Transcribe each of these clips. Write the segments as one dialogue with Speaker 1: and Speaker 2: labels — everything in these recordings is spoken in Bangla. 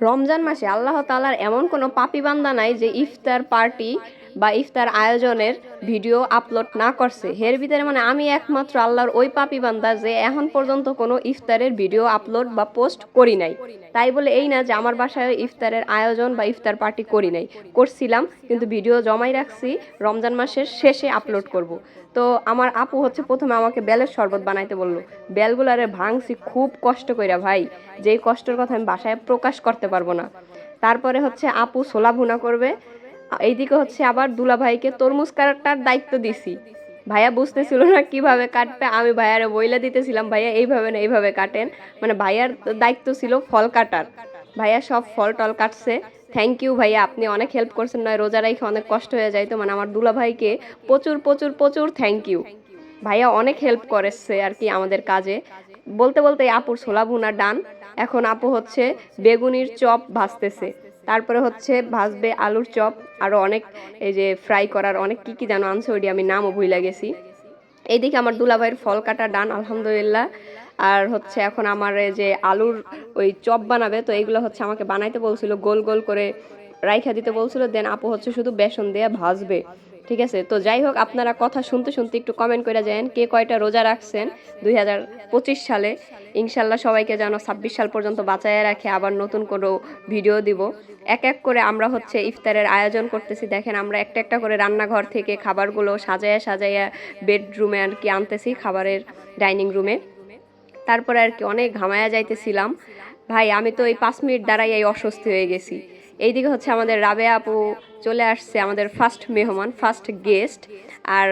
Speaker 1: রমজান মাসে আল্লাহ তালার এমন কোনো পাপি বান্দা নাই যে ইফতার পার্টি বা ইফতার আয়োজনের ভিডিও আপলোড না করছে। এর ভিতরে মানে আমি একমাত্র আল্লাহর ওই পাপি বান্দা যে এখন পর্যন্ত কোনো ইফতারের ভিডিও আপলোড বা পোস্ট করি নাই। তাই বলে এই না যে আমার বাসায় ইফতারের আয়োজন বা ইফতার পার্টি করি নাই। করছিলাম, কিন্তু ভিডিও জমাই রাখছি, রমজান মাসের শেষে আপলোড করব। তো আমার আপু হচ্ছে প্রথমে আমাকে বেলের শরবত বানাইতে বলল, বেলগুলারে ভাঙছি, খুব কষ্ট কইরা ভাই। যেই কষ্টের কথা আমি বাসায় প্রকাশ করতে পারব না। তারপরে হচ্ছে আপু ছোলা ভুনা করবে এইদিকে হচ্ছে আবার দুলা ভাইকে তরমুজ কাটার দায়িত্ব দিছি। ভাইয়া বুঝতেছিল না কীভাবে কাটবে, আমি ভাইয়ারে বইলা দিতেছিলাম, ভাইয়া এইভাবে না, এইভাবে কাটেন। মানে ভাইয়ার দায়িত্ব ছিল ফল কাটার। ভাইয়া সব ফল টল কাটছে। থ্যাংক ইউ ভাইয়া, আপনি অনেক হেল্প করছেন, নয়, রোজা রাইখে অনেক কষ্ট হয়ে যায়। তো মানে আমার দুলা ভাইকে প্রচুর প্রচুর প্রচুর থ্যাংক ইউ ভাইয়া অনেক হেল্প করেছে আর কি আমাদের কাজে। বলতে বলতে আপুর ছোলা ভুনা ডান। এখন আপু হচ্ছে বেগুনির চপ ভাজতেছে। তারপরে হচ্ছে ভাজবে আলুর চপ আরও অনেক এই যে ফ্রাই করার অনেক কী কী যেন আনছে ওইটি আমি নামও ভুলে গেছি। এইদিকে আমার দুলাভাইয়ের ফল কাটা ডান, আলহামদুলিল্লাহ। আর হচ্ছে এখন আমার এই যে আলুর ওই চপ বানাবে, তো এইগুলো হচ্ছে আমাকে বানাইতে বলছিল, গোল গোল করে রাইখা দিতে বলছিল। দেন আপু হচ্ছে শুধু বেসন দিয়ে ভাজবে। ঠিক আছে? তো যাই হোক, আপনারা কথা শুনতে শুনতে একটু কমেন্ট করে যান, কে কয়টা রোজা রাখছেন দুই হাজার পঁচিশ সালে? ইনশাল্লাহ সবাইকে যেন ছাব্বিশ সাল পর্যন্ত বাঁচায় রাখে, আবার নতুন কোনো ভিডিও দিব। এক এক করে আমরা হচ্ছে ইফতারের আয়োজন করতেছি। দেখেন, আমরা একটা একটা করে রান্নাঘর থেকে খাবারগুলো সাজায়া সাজায়া বেডরুমে আর কি আনতেছি, খাবারের ডাইনিং রুমে তারপরে আর কি অনেক ঘামায়া যাইতেছিলাম। ভাই, আমি তো এই পাঁচ মিনিট দ্বারাই এই অস্বস্তি হয়ে গেছি। এইদিকে হচ্ছে আমাদের রাবে আপু চলে আসছে আমাদের ফার্স্ট মেহমান ফার্স্ট গেস্ট আর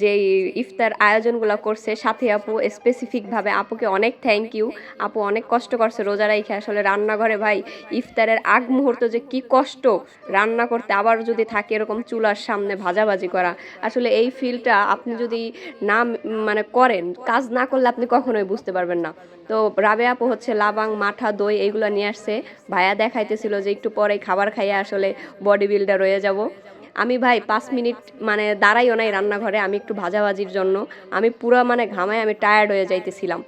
Speaker 1: যেই ইফতার আয়োজনগুলো করছে, সাথে আপু স্পেসিফিকভাবে আপুকে অনেক থ্যাংক ইউ আপু অনেক কষ্ট করছে রোজা রাইখে। আসলে রান্নাঘরে ভাই, ইফতারের আগ মুহূর্ত যে কি কষ্ট। রান্না করতে আবার যদি থাকে এরকম চুলার সামনে ভাজাভাজি করা। আসলে এই ফিলটা আপনি যদি না মানে করেন, কাজ না করলে আপনি কখনোই বুঝতে পারবেন না। তো রাবে আপু হচ্ছে লাবাং, মাঠা, দই এইগুলো নিয়ে আসছে। ভাইয়া দেখাইতেছিল যে একটু পরে খাবার খাইয়ে আসলে বডি বিল্ডার হয়ে যাব। আমি ভাই পাঁচ মিনিট মানে দাঁড়াইও নাই রান্নাঘরে, আমি একটু ভাজাভাজির জন্য। আমি পুরো মানে ঘামায় আমি টায়ার্ড হয়ে যাইতেছিলাম।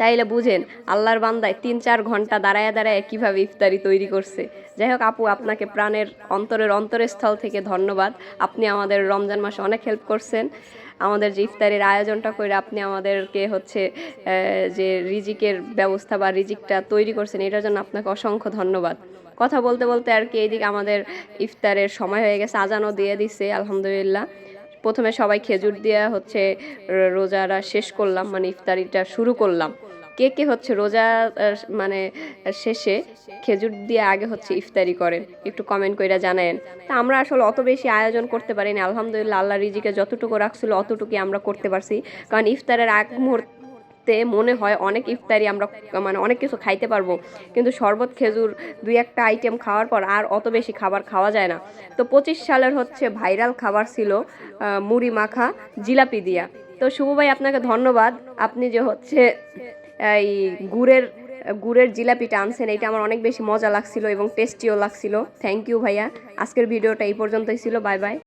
Speaker 1: তাইলে বুঝেন, আল্লাহর বান্দায় তিন চার ঘণ্টা দাঁড়ায় দাঁড়ায় কীভাবে ইফতারি তৈরি করছে। যাই হোক আপু, আপনাকে প্রাণের অন্তরের অন্তরস্থল থেকে ধন্যবাদ। আপনি আমাদের রমজান মাসে অনেক হেল্প করছেন। আমাদের যে ইফতারের আয়োজনটা করে আপনি আমাদেরকে হচ্ছে যে রিজিকের ব্যবস্থা বা রিজিকটা তৈরি করছেন, এটার জন্য আপনাকে অসংখ্য ধন্যবাদ। কথা বলতে বলতে আর কি এইদিকে আমাদের ইফতারের সময় হয়ে গেছে, আজানও দিয়ে দিছে, আলহামদুলিল্লাহ। প্রথমে সবাই খেজুর দিয়ে হচ্ছে রোজারা শেষ করলাম মানে ইফতারিটা শুরু করলাম। কে কে হচ্ছে রোজা মানে শেষে খেজুর দিয়ে আগে হচ্ছে ইফতারি করেন একটু কমেন্ট কইরা জানায়েন। তা আমরা আসলে অত বেশি আয়োজন করতে পারিনি, আলহামদুলিল্লাহ, আল্লাহ রিজিকে যতটুকু রাখছিল অতটুকুই আমরা করতে পারছি। কারণ ইফতারের আগ মুহূর্তে মনে হয় অনেক ইফতারি আমরা মানে অনেক কিছু খাইতে পারব। কিন্তু শরবত, খেজুর দুই একটা আইটেম খাওয়ার পর আর অত বেশি খাবার খাওয়া যায় না। তো পঁচিশ সালের হচ্ছে ভাইরাল খাবার ছিল মুড়ি মাখা, জিলাপি দিয়া। তো শুভ ভাই, আপনাকে ধন্যবাদ। আপনি যে হচ্ছে, এই গুড়ের গুড়ের জিলাপিটা আনছেন এটা আমার অনেক বেশি মজা লাগছিল এবং টেস্টিও লাগছিল। থ্যাংক ইউ ভাইয়া। আজকের ভিডিওটা এই পর্যন্তই ছিল। Bye bye